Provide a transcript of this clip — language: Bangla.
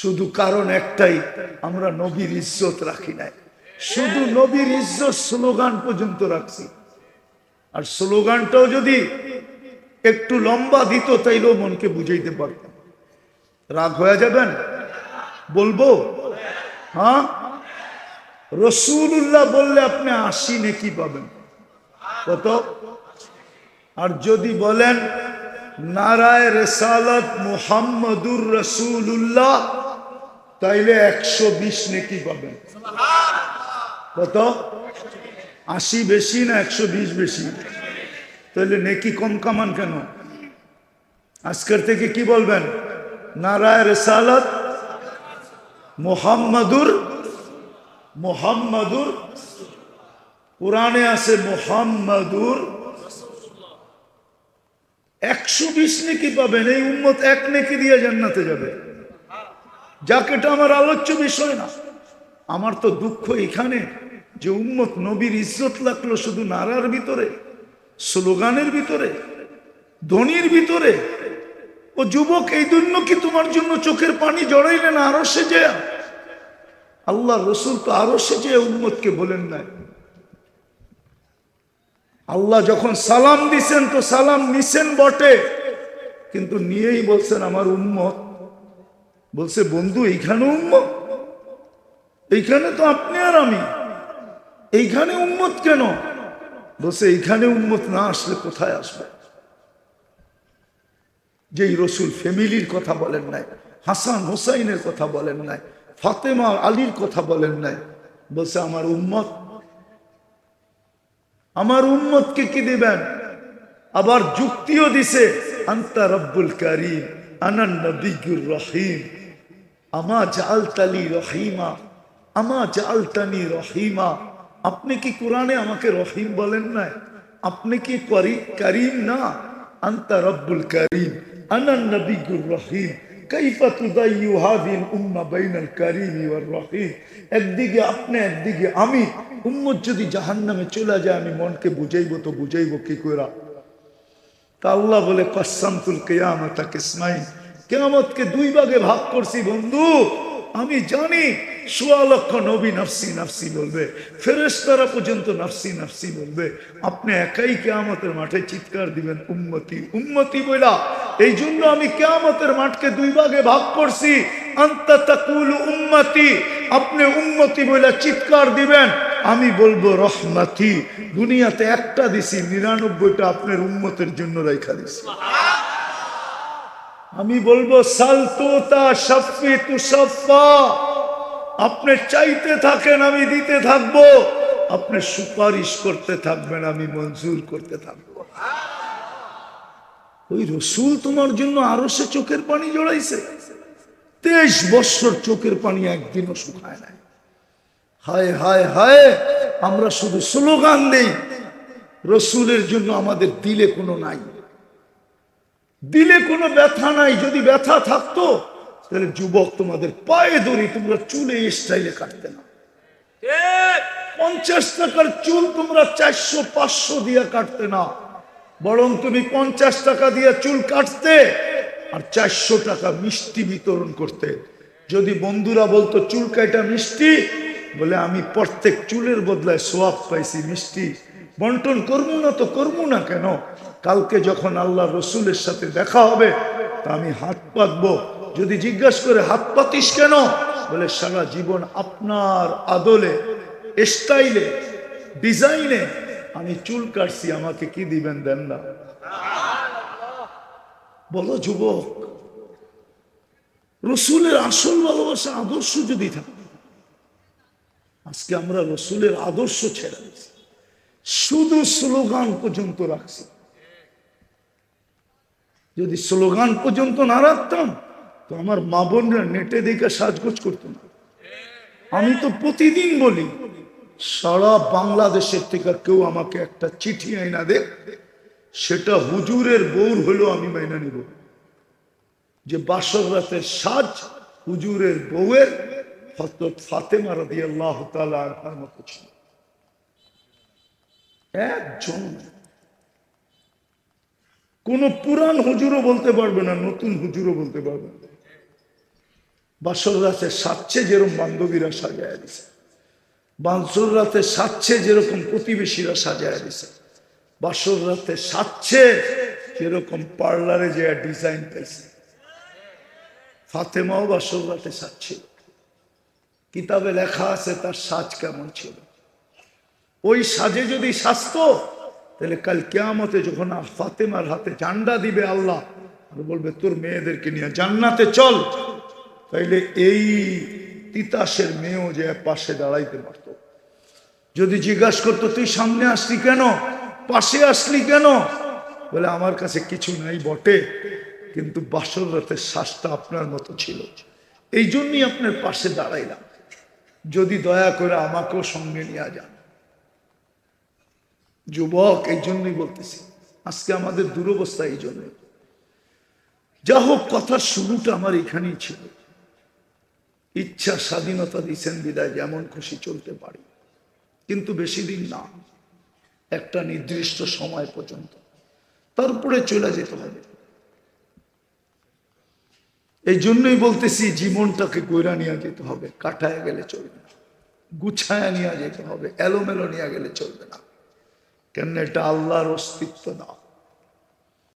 শুধু কারণ একটাই, আমরা নবীর ইজ্জত রাখি নাই। শুধু নবীর ইজ্জত স্লোগান পর্যন্ত রাখছি। আর স্লোগানটাও যদি একটু লম্বা দিত, তাইলেও মনকে বুঝাইতে পারতাম। রাগ হয়ে যাবেন? বলব? হ্যাঁ? রসুল্লাহ বললে আপনি আশি নেকি পাবেন। কত? আর যদি বলেন, নারায় রেসালত মুহাম্মদুর রসুল্লাহ তাইলে একশো বিশ নেকি পাবেন। কত? আশি বেশি না একশো বিশ বেশি? তাহলে নেকি কম কামান কেন? আজকের থেকে কি বলবেন? নারায় রেসালত মোহাম্মদুর মোহাম্মদুর। কোরআনে আছে মোহাম্মদুর। একশো বিশ নেকি পাবেন, এই উম্মত এক নেকি দিয়ে জান্নাতে যাবে। যাক, এটা আমার আলোচ্য বিষয় না। আমার তো দুঃখ এখানে যে উম্মত নবীর ইজ্জত লাগল শুধু নারার ভিতরে, স্লোগানের ভিতরে, ধনির ভিতরে। ও যুবক, এই জন্য কি তোমার জন্য চোখের পানি জড়াইলেন আরও সে যে আল্লাহ রসুল তো আরও সে যে উম্মতকে বলেন নাই। আল্লাহ যখন সালাম দিছেন, তো সালাম নিছেন বটে। কিন্তু নিয়েই বলছেন, আমার উম্মত বলছে, বন্ধু, এইখানে উম্মত। এইখানে তো আপনি আর আমি। এইখানে উম্মত কেন? বলছে, এইখানে উম্মত না আসলে কোথায় আসবে? যেই রসুল ফ্যামিলির কথা বলেন নাই, হাসান হোসাইনের কথা বলেন নাই, ফাতেমা আলীর কথা বলেন নাই, বলছে, আমার উম্মত, আমার উম্মতকে কি দিবেন? আবার যুক্তিও দিছে, আন্তা রব্বুল করিম, আনান নবিগুর রহিম আমা জালতালি রহিমা, আমা জালতানি রহিমা। আপনি কি কোরআনে আমাকে রহিম বলেন নাই? আপনি কি করি, করিম না? আন্তা রব্বুল করিম, আনান নবিগুর রহিম। কাইফা তুদাইয়ু হাদিল উম্মা বাইনাল কারীম ওয়ার একদিকে আপনি, একদিকে আমি। উম্মত যদি জাহান্নামে চলে যায়, আমি মনকে বুঝাইবো তো বুঝাইবো কি কইরা? তা আল্লাহ বলে কসামতুল কেয়ামত কিসমাইন কেয়ামতকে দুই ভাগে ভাগ করছি, বন্ধু। আমি জানি সোয়া লক্ষ নবী নাফসি নাফসি বলবে। ফেরেশতারা পর্যন্ত নাফসি নাফসি বলবে। আপনি একাই কেয়ামতের মাঠে চিৎকার দিবেন, উম্মতি উম্মতি বইলা। এই জন্য আমি কেয়ামতের মাঠকে দুই ভাগে ভাগ করছি। আন্তা তাকুল উম্মতি, আপনি উন্মতি বইলা চিৎকার দিবেন। আমি বলব রহমাতি, দুনিয়াতে একটা দিছি, নিরানব্বইটা আপনার উন্মতের জন্য রেখা দিছি। আমি বলব সালতোতা সফি তুসফা আপনি চাইতে থাকেন, আমি দিতে থাকব। আপনি সুপারিশ করতে থাকবেন, আমি মঞ্জুর করতে থাকব। ওই রসুল তোমার জন্য আরও সে চোখের পানি জড়াইছে। তেইশ বৎসর চোখের পানি একদিনও শুকায় নাই। হায় হায় হায়, আমরা শুধু স্লোগান দেই। রসুলের জন্য আমাদের দিলে কোনো নাই। দিলে কোনো ব্যথা নাই যদি ব্যথা থাকতো তাহলে যুবক তোমাদের পায়ে ধরি তোমরা চুলে স্টাইলে কাটতে না। পঞ্চাশ টাকার চুল তোমরা চারশো পাঁচশো দিয়ে কাটতে না। বরং তুমি পঞ্চাশ টাকা দিয়ে চুল কাটতে আর চারশো টাকা মিষ্টি বিতরণ করতে। যদি বন্ধুরা বলতো চুল কাটা মিষ্টি? বলে আমি প্রত্যেক চুলের বদলায় সোয়াব পাইছি মিষ্টি। বন্টন করব না তো করব না কেন? কালকে যখন আল্লাহ রসুলের সাথে দেখা হবে, তা আমি হাত পাতবো। যদি জিজ্ঞাসা করে, হাত পাতিস কেন? বলে, সারা জীবন আপনার আদলে স্টাইলে ডিজাইনে আমি চুল কাটছি, আমাকে কি দিবেন দেন না? বলো, যুবক, রসুলের আসল ভালোবাসা আদর্শ যদি থাকে, আজকে আমরা রসুলের আদর্শ ছেড়ে শুধু স্লোগান পর্যন্ত রাখছি। যদি স্লোগান পর্যন্ত না রাখতাম, তো আমার মা বোনরা নেটে দেখে সাজগোজ করতো না। আমি তো প্রতিদিন বলি, সারা বাংলাদেশের থেকে কেউ আমাকে একটা চিঠি আইনা দে, সেটা হুজুরের বউর হলেও আমি মাইনা নিব। যে বাসর রাতের সাজ হুজুরের বউয়ের ফাতেমা রাদি আল্লাহ তালার মতো ছিল। একজন কোন পুরান হুজুরও বলতে পারবে না, নতুন হুজুরও বলতে পারবে না। বাসর রাতে সাচ্ছে যেরকম বান্ধবীরা সাজায় দিছে। বাসর রাতে সাচ্ছে যেরকম প্রতিবেশীরা সাজায় দিছে। বাসর রাতে সাচ্ছে যেরকম পার্লারে যে ডিজাইন পেয়েছে। ফাতেমাও বাসর রাতে সাজছিল কিতাবে লেখা আছে তার সাজ কেমন ছিল? ওই সাজে যদি সাজতো তাহলে কাল কেয়ামতে যখন ফাতেমার হাতে জান্ডা দিবে আল্লাহ, আর বলবে, তোর মেয়েদেরকে নিয়ে জান্নাতে চল। তাইলে এই তিতাসের মেয়েও যে পাশে দাঁড়াইতে পারতো। যদি জিজ্ঞাসা করতো, তুই সামনে আসলি কেন? পাশে আসলি কেন? বলে, আমার কাছে কিছু নাই বটে, কিন্তু বাসর রাতের শ্বাসটা আপনার মতো ছিল। এই জন্যই আপনার পাশে দাঁড়াইলাম। যদি দয়া করে আমাকেও সঙ্গে নিয়ে যান। যুবক, এই জন্যই বলতেছি, আজকে আমাদের দুরবস্থা এই জন্য যা হোক, কথার শুরুটা আমার এখানেই ছিল। ইচ্ছা, স্বাধীনতা দিচ্ছেন বিদায়, যেমন খুশি চলতে পারি। কিন্তু বেশি দিন না, একটা নির্দিষ্ট সময় পর্যন্ত। তারপরে চলে যেতে হবে। এই জন্যই বলতেছি, জীবনটাকে গৈরা নিয়ে যেতে হবে। কাটায় গেলে চলবে না। গুছায়া নিয়ে যেতে হবে। এলোমেলো নিয়ে গেলে চলবে না। কেন এটা আল্লাহর অস্তিত্ব না?